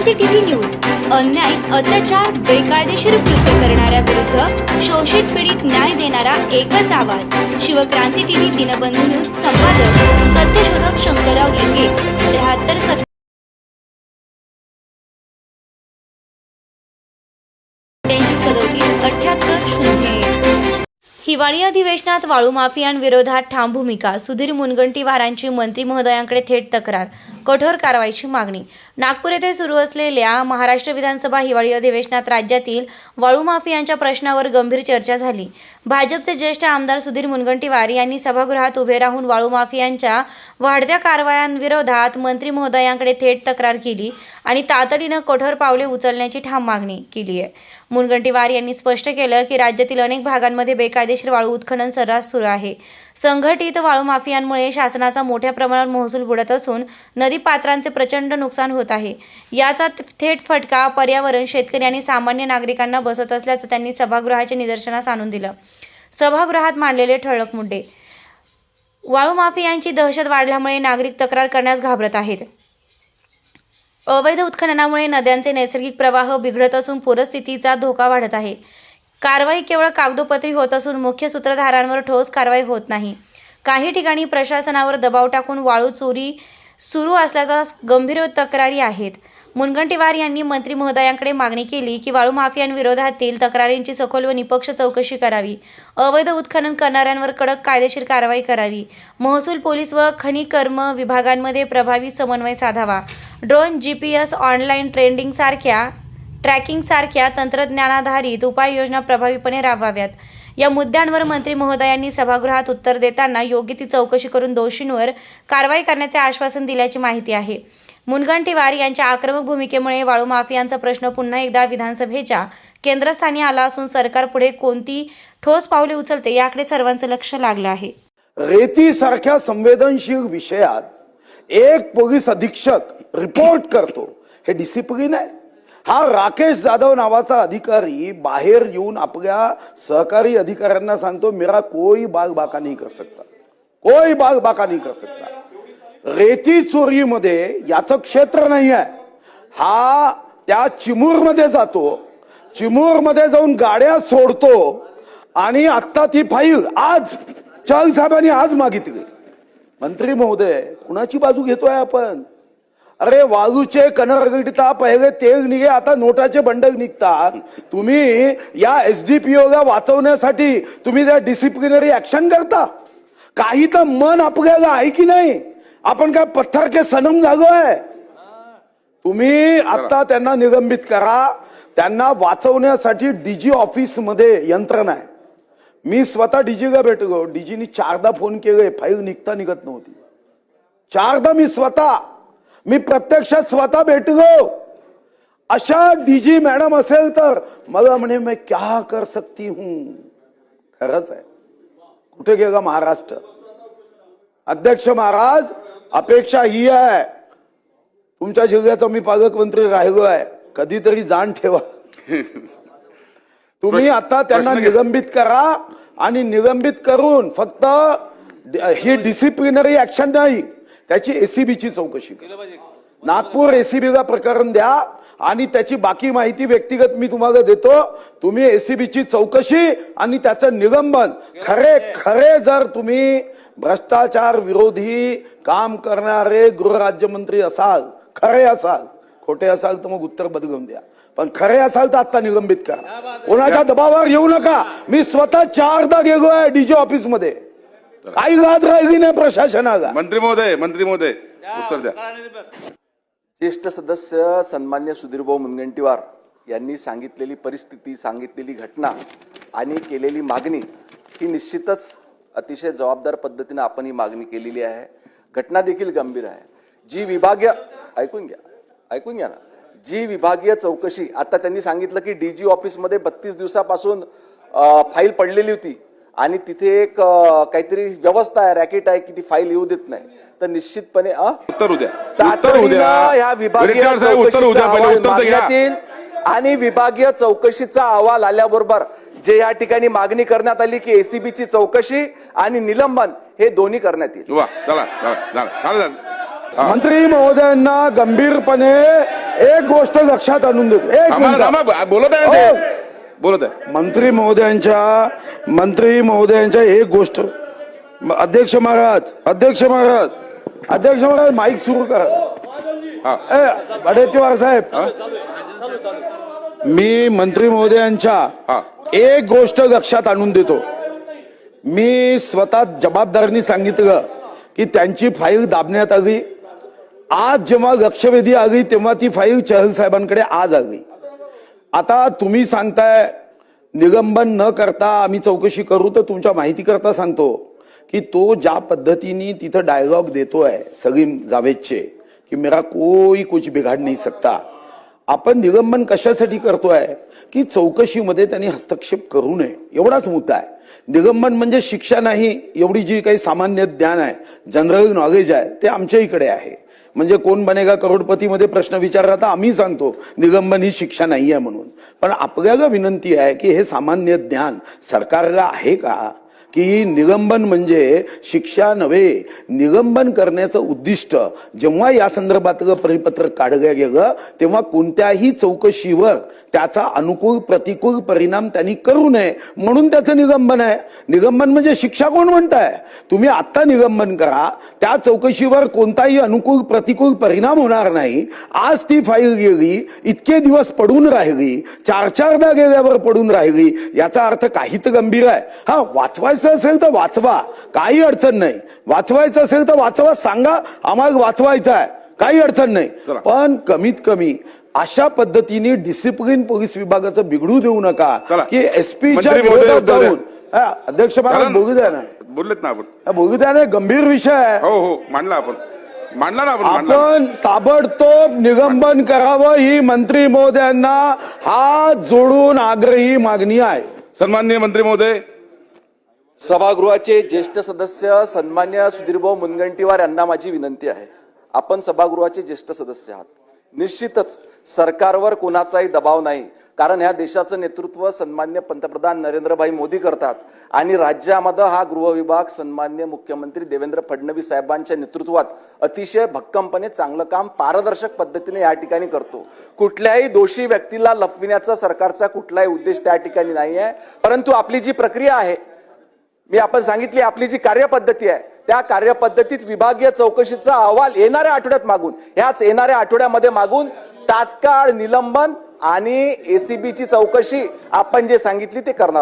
क्रांती TV news. अन्याय अत्याचार बेकायदेशीर कृत्य करणाऱ्या विरुद्ध शोषित पीडित न्याय देणारा एकच आवाज. शिवक्रांती टीव्ही दिनबंधू न्यूज संपादक सत्यशोधक शंकरराव लिंगे त्र्याहत्तर हिवाळी अधिवेशनात वाळू माफियांविरोधात ठाम भूमिका. सुधीर मुनगंटीवारांची मंत्री महोदयांकडे थेट तक्रार. कठोर कारवाईची मागणी. नागपूर येथे सुरू असलेल्या महाराष्ट्र विधानसभा हिवाळी अधिवेशनात राज्यातील वाळू माफियांच्या प्रश्नावर गंभीर चर्चा झाली. भाजपचे ज्येष्ठ आमदार सुधीर मुनगंटीवार यांनी सभागृहात उभे राहून वाळू माफियांच्या वाढत्या कारवायांविरोधात मंत्री महोदयांकडे थेट तक्रार केली आणि तातडीनं कठोर पावले उचलण्याची ठाम मागणी केली आहे. मुनगंटीवार यांनी स्पष्ट केलं की राज्यातील अनेक भागांमध्ये बेकायदेशीर वाळू उत्खनन सर्रास सुरू आहे. संघटित वाळू माफियांमुळे शासनाचा मोठ्या प्रमाणावर महसूल बुडत असून नदीपात्रांचे प्रचंड नुकसान होत आहे. याचा थेट फटका पर्यावरण शेतकरी आणि सामान्य नागरिकांना बसत असल्याचं त्यांनी सभागृहाच्या निदर्शनास आणून दिलं. सभागृहात मांडलेले ठळक मुद्दे. वाळू माफियांची दहशत वाढल्यामुळे नागरिक तक्रार करण्यास घाबरत आहेत. अवैध उत्खननामुळे नद्यांचे नैसर्गिक प्रवाह बिघडत असून पूरस्थितीचा धोका वाढत आहे. कारवाई केवळ कागदोपत्री होत असून मुख्य सूत्रधारांवर ठोस कारवाई होत नाही. काही ठिकाणी प्रशासनावर दबाव टाकून वाळू चोरी सुरू असल्याचा गंभीर तक्रारी आहेत. मुनगंटीवार यांनी मंत्री महोदयांकडे मागणी केली की वाळू माफियांविरोधातील तक्रारींची सखोल व निपक्ष चौकशी करावी. अवैध उत्खनन करणाऱ्यांवर कडक कायदेशीर कारवाई करावी. महसूल पोलीस व खनिकर्म विभागांमध्ये प्रभावी समन्वय साधावा. Drone G P S online trending सारख्या ट्रॅकिंग सारख्या तंत्रज्ञानाधारित उपाययोजना प्रभावीपणे राबवाव्यात. या मुद्द्यांवर मंत्री महोदयांनी सभागृहात उत्तर देताना योग्य ती चौकशी करून दोषींवर कारवाई करण्याचे आश्वासन दिल्याची माहिती आहे. मुनगंटीवार यांच्या आक्रमक भूमिकेमुळे वाळू माफियांचा प्रश्न पुन्हा एकदा विधानसभेच्या केंद्रस्थानी आला असून सरकार पुढे कोणती ठोस पावले उचलते याकडे सर्वांचं लक्ष लागलं आहे. रेती सारख्या संवेदनशील विषयात एक पोलीस अधीक्षक रिपोर्ट करतो. हे डिसिप्लिन आहे. हा राकेश जाधव नावाचा अधिकारी बाहेर येऊन आपल्या सहकारी अधिकाऱ्यांना सांगतो मेरा कोई बाग बाका नाही कर सकता. कोई बाग बाका नाही कर सकता. रेती चोरीमध्ये याचं क्षेत्र नाही आहे. हा त्या चिमूरमध्ये जातो. चिमूरमध्ये जाऊन गाड्या सोडतो आणि आत्ता ती फाईल आज चल साहेबांनी आज मागितली. मंत्री महोदय कुणाची बाजू घेतोय आपण? अरे वाळूचे कनरगडीता पहिले तेल निघे आता नोटाचे बंडल निघतात. तुम्ही या एसडीपीओला वाचवण्यासाठी तुम्ही त्या डिसिप्लिनरी ऍक्शन करता. काही तर मन आपल्याला आहे की नाही? आपण काय पत्थर के सनम झालोय? तुम्ही आता त्यांना निलंबित करा. त्यांना वाचवण्यासाठी डीजी ऑफिसमध्ये यंत्रणा आहे. मी स्वतः डीजीला भेटलो डीजीनी चारदा फोन केले फाईल निघता निघत नव्हती. चारदा मी स्वतः मी प्रत्यक्षात स्वतः भेटलो अशा डीजी मॅडम असेल तर मला म्हणे मैं क्या कर सकती हूं? खरंच आहे. कुठे गेला महाराष्ट्र? अध्यक्ष महाराज अपेक्षा ही आहे. तुमच्या जिल्ह्याचा मी पालकमंत्री राहिलो आहे. कधीतरी जाण ठेवा. तुम्ही आता त्यांना. निलंबित करा आणि निलंबित करून फक्त ही डिसिप्लिनरी ऍक्शन नाही त्याची एसीबीची चौकशी करा. नागपूर एसीबीला प्रकरण द्या आणि त्याची बाकी माहिती व्यक्तिगत मी तुम्हाला देतो. तुम्ही एसीबीची चौकशी आणि त्याचं निलंबन. खरे खरे जर तुम्ही भ्रष्टाचार विरोधी काम करणारे गृहराज्यमंत्री असाल खरे असाल खोटे असाल तर मग उत्तर बदलून द्या. पण खरे असाल तर आता निलंबित करा. कोणाच्या दबावावर येऊ नका. मी स्वतः चारदा गेलो आहे डीजी ऑफिसमध्ये काही लाज राहिली नाही प्रशासनाला. मंत्री महोदय मंत्री महोदय उत्तर द्या. ज्येष्ठ सदस्य सन्मान्य सुधीरभाऊ मुनगंटीवार यांनी सांगितलेली परिस्थिती सांगितलेली घटना आणि केलेली मागणी ही निश्चितच अतिशय जबाबदार पद्धतीने आपण ही मागणी केलेली आहे. घटना देखील गंभीर आहे. जी विभागीय ऐकून घ्या. ऐकून घ्या ना. जी विभागीय चौकशी आता त्यांनी सांगितलं की डीजी ऑफिसमध्ये बत्तीस दिवसापासून फाईल पडलेली होती आणि तिथे एक काहीतरी व्यवस्था आहे रॅकेट आहे की ती फाईल येऊ देत नाही. तर निश्चितपणे? उत्तर उद्या. विभागीय आणि विभागीय चौकशीचा अहवाल आल्याबरोबर जे या ठिकाणी मागणी करण्यात आली की एसीबीची चौकशी आणि निलंबन हे दोन्ही करण्यात येईल. मंत्री महोदयांना गंभीरपणे एक गोष्ट लक्षात आणून देतो. एक मिनिट. बोलत आहे ना हो. ते बोलत आहे. मंत्री महोदयांच्या मंत्री महोदयांच्या एक गोष्ट. म- अध्यक्ष महाराज अध्यक्ष महाराज अध्यक्ष महाराज माईक सुरू करा. हा. ए वडेट्टीवार साहेब. मी मंत्री हा. महोदयांच्या एक गोष्ट लक्षात आणून देतो. मी स्वतः जबाबदारीने सांगितलं की त्यांची फाईल दाबण्यात आली. आज जेव्हा लक्षवेधी आली तेव्हा ती फाईल चहल साहेबांकडे आज आली आता तुम्ही सांगताय निलंबन न करता आम्ही चौकशी करू तर तुमच्या माहिती करता सांगतो की तो ज्या पद्धतीने तिथं डायलॉग देतोय सलीम जावेदचे की मेरा कोई कुछ बिघाड नाही सकता. आपण निलंबन कशासाठी करतोय? की चौकशीमध्ये त्यांनी हस्तक्षेप करू नये. एवढाच मुद्दा आहे. निलंबन म्हणजे शिक्षा नाही एवढी जी काही सामान्य ज्ञान आहे जनरल नॉलेज आहे ते आमच्या इकडे आहे. म्हणजे कोण बनेगा? करोडपतीमध्ये प्रश्न विचारला तर आम्ही सांगतो निलंबन ही शिक्षा नाही आहे म्हणून. पण आपल्याला विनंती आहे की हे सामान्य ज्ञान सरकारला आहे का? की निलंबन म्हणजे शिक्षा नव्हे. निलंबन करण्याचं उद्दिष्ट. जेव्हा या संदर्भातलं परिपत्रक काढलं गेलं तेव्हा कोणत्याही चौकशीवर त्याचा अनुकूल प्रतिकूल परिणाम त्यांनी करू नये. म्हणून त्याचं निलंबन आहे. निलंबन म्हणजे शिक्षा कोण म्हणताय? तुम्ही आत्ता निलंबन करा. त्या चौकशीवर कोणताही अनुकूल प्रतिकूल परिणाम होणार नाही. आज ती फाईल गेली इतके दिवस पडून राहिली चार चारदा गेल्यावर पडून राहिली याचा अर्थ काहीत गंभीर आहे. हा वाचवायचं असेल तर वाचवा. काही अडचण नाही. वाचवायचं असेल तर वाचवा. सांगा आम्हाला वाचवायचं आहे. काही अडचण नाही. पण कमीत कमी अशा पद्धतीने डिसिप्लिन पोलीस विभागाचं बिघडू देऊ नका. की एसपीच्या विरोधात. जाऊन. अध्यक्ष ना? बोलू द्या ना. बोललेत ना आपण. बोलू द्या ना गंभीर विषय आहे. हो हो मांडला आपण. मांडला ना आपण ताबडतोब निलंबन करावं ही मंत्री महोदयांना हात जोडून आग्रही मागणी आहे. सन्माननीय मंत्री महोदय सभागृहाचे ज्येष्ठ सदस्य सन्मान्य सुधीरभाऊ मुनगंटीवार यांना माझी विनंती आहे. आपण सभागृहाचे ज्येष्ठ सदस्य आहात. निश्चितच सरकारवर कोणाचाही दबाव नाही कारण ह्या देशाचं नेतृत्व सन्मान्य पंतप्रधान नरेंद्रभाई मोदी करतात आणि राज्यामध्ये हा गृहविभाग सन्मान्य मुख्यमंत्री देवेंद्र फडणवीस साहेबांच्या नेतृत्वात अतिशय भक्कमपणे चांगलं काम पारदर्शक पद्धतीने या ठिकाणी करतो. कुठल्याही दोषी व्यक्तीला लपविण्याचा सरकारचा कुठलाही उद्देश त्या ठिकाणी नाही आहे परंतु आपली जी प्रक्रिया आहे मी आपण सांगितली आपली जी कार्यपद्धती आहे त्या कार्यपद्धतीत विभागीय चौकशीचा अहवाल येणाऱ्या आठवड्यात मागून ह्याच येणाऱ्या आठवड्यामध्ये मागून तात्काळ निलंबन आणि एसीबीची चौकशी आपण जे सांगितली ते करणार